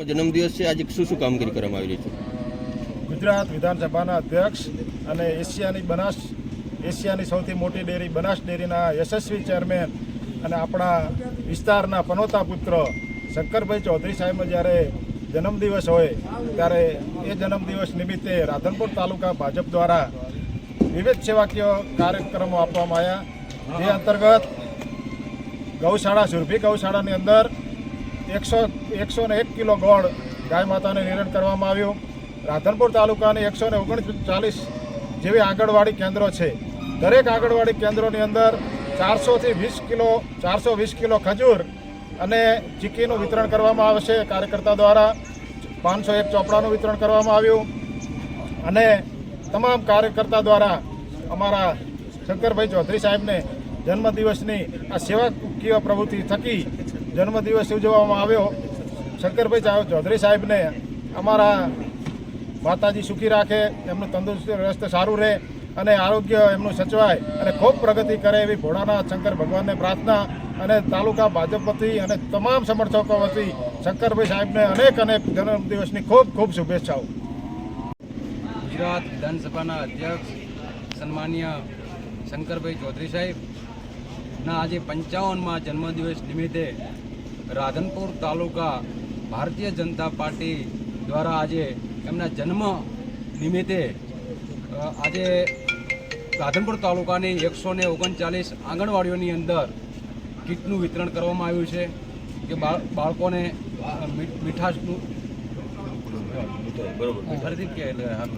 જન્મદિવસ છે. આજે શું શું કામગીરી કરવામાં આવી રહી છે? ગુજરાત વિધાનસભાના અધ્યક્ષ અને એશિયાની બનાસ, એશિયાની સૌથી મોટી ડેરી, બનાસ ડેરીના યશસ્વી ચેરમેન અને આપણા વિસ્તારના પનોતા પુત્ર શંકરભાઈ ચૌધરી સાહેબનો જ્યારે જન્મદિવસ હોય, ત્યારે એ જન્મદિવસ નિમિત્તે રાધનપુર તાલુકા ભાજપ દ્વારા વિવિધ સેવાકીય કાર્યક્રમો આપવામાં આવ્યા. જે અંતર્ગત ગૌશાળા, સુરભી ગૌશાળાની અંદર એકસો એકસો ને એક કિલો ગોળ ગાય માતાને નિરણ કરવામાં આવ્યું. રાધનપુર તાલુકાની એકસો ને ઓગણચાલીસ જેવી આંગણવાડી કેન્દ્રો છે. દરેક આંગણવાડી કેન્દ્રોની અંદર ચારસોથી વીસ કિલો, ચારસો વીસ કિલો ખજૂર અને ચીકીનું વિતરણ કરવામાં આવશે કાર્યકર્તા દ્વારા પાંચસો એક ચોપડાનું વિતરણ કરવામાં આવ્યું. અને તમામ કાર્યકર્તા દ્વારા અમારા શંકરભાઈ ચૌધરી સાહેબને જન્મદિવસની આ સેવાકીય પ્રવૃત્તિ થકી જન્મદિવસ ઉજવવામાં આવ્યો. શંકરભાઈ ચૌધરી સાહેબને અમારા માતાજી સુખી રાખે, એમનું તંદુરસ્ત વ્યસ્ત સારું રહે અને આરોગ્ય એમનું સચવાય અને ખૂબ પ્રગતિ કરે એવી ભોળાનાથ શંકર ભગવાનને પ્રાર્થના અને તાલુકા ભાજપ વતી અને તમામ સમર્થકો વતી શંકરભાઈ સાહેબને અનેક અનેક જન્મદિવસની ખૂબ ખૂબ શુભેચ્છાઓ. ગુજરાત વિધાનસભાના અધ્યક્ષ, સન્માનીય શંકરભાઈ ચૌધરી સાહેબના આજે પંચાવનમાં જન્મદિવસ નિમિત્તે રાધનપુર તાલુકા ભારતીય જનતા પાર્ટી દ્વારા આજે એમના જન્મ નિમિત્તે આજે રાધનપુર તાલુકાની એકસો ને ઓગણચાલીસ આંગણવાડીઓની અંદર કીટનું વિતરણ કરવામાં આવ્યું છે કે બાળ- બાળકોને મીઠાશનું બરોબર.